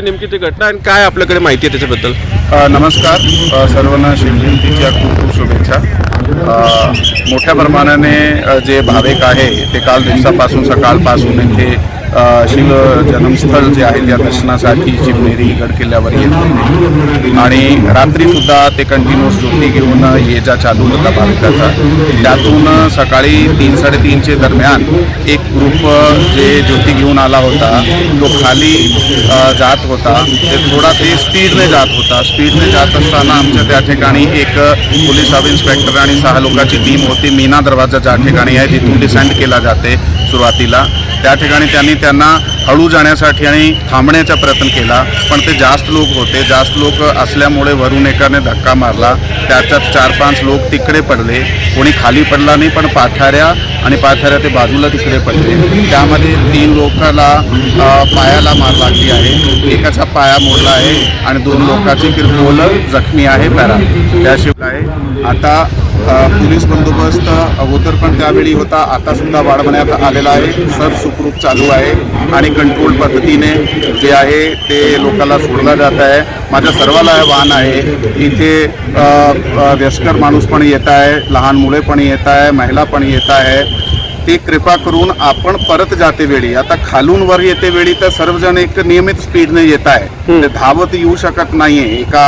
नेमकी ती घटना आणि काय आपल्याकडे माहिती आहे त्याच्याबद्दल? नमस्कार. सर्वांना शिवजयंतीच्या खूप खूप शुभेच्छा मोठ्या प्रमाणाने जे भाविक आहे ते काल दिवसापासून सकाळपासून इथे शिव जन्मस्थळ जे आहे त्या दर्शनासाठी शिवनेरी गड किल्ल्यावर येत आणि रात्रीसुद्धा ते कंटिन्युअस ज्योती घेऊन ये जा चालू होता भाविकाचा त्यातून सकाळी तीन साडेतीनचे दरम्यान एक ग्रुप जे ज्योती घेऊन आला होता तो खाली जात होता. ते थोडा ते स्पीडने जात होता. स्पीडने जात असताना आमच्या त्या ठिकाणी एक पोलीस सब इन्स्पेक्टर आणि सहा लोकांची टीम होती. मीना दरवाजा ज्या ठिकाणी आहे तिथून डिसेंड केला जाते. सुरुवातीला. त्या ठिकाणी त्यांनी त्यांना हळू जाण्यासाठी आणि थांबण्याचा प्रयत्न केला पण ते जास्त लोक होते. जास्त लोक असल्यामुळे वरून एकाने धक्का मारला. त्याच्यात चार पाच लोक तिकडे पडले. कोणी खाली पडला नाही पण पाठाऱ्या आणि पाठाऱ्या ते बाजूला तिकडे पडले. त्यामध्ये तीन लोकाला पायाला मार लागली आहे. एकाचा पाया मोडला आहे आणि दोन लोकांची किरकोळ जखमी आहे पॅरा. त्याशिवाय आता पोलीस बंदोबस्त अगोदर पण त्यावेळी होता. आता सुद्धा वाढवण्यात आलेला आहे. सर सुखरूप चालू आहे. आणि कंट्रोल पद्धतीने जे आहे ते लोकांना सोडलं जात आहे. माझ्या सर्वाला वाहन आहे. इथे वयस्कर माणूस पण येत आहे लहान मुले पण येत आहे महिला पण येत आहे. ते कृपा करून आपण परत जाते वेळी. आता खालून वर येते वेळी तर सर्वजण एक नियमित स्पीडने येत आहे. ते धावत येऊ शकत नाहीये एका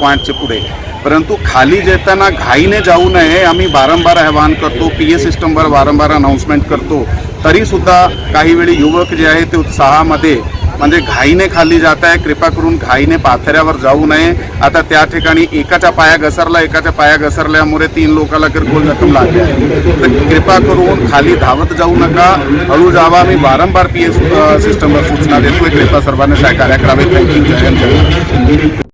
पॉईंटच्या पुढे. परंतु खाली जेताना घाईने जाऊ नये आम्ही वारंवार आवाहन करतो पी ए सिस्टमवर वारंवार अनाऊन्समेंट करतो. तरीसुद्धा काही वेळी युवक जे आहे ते उत्साहामध्ये म्हणजे घाईने खाली जात आहे कृपा करून घाईने पाथऱ्यावर जाऊ नये. आता त्या ठिकाणी एकाचा पाया घसरला एकाच्या पाया घसरल्यामुळे तीन लोकाला किरकोळ जखम लागली तर कृपा करून खाली धावत जाऊ नका. हळू जावा मी वारंवार पी एस सिस्टमवर सूचना देतोय. कृपा सर्वांनी सहकार्य करावे थँक्यू जय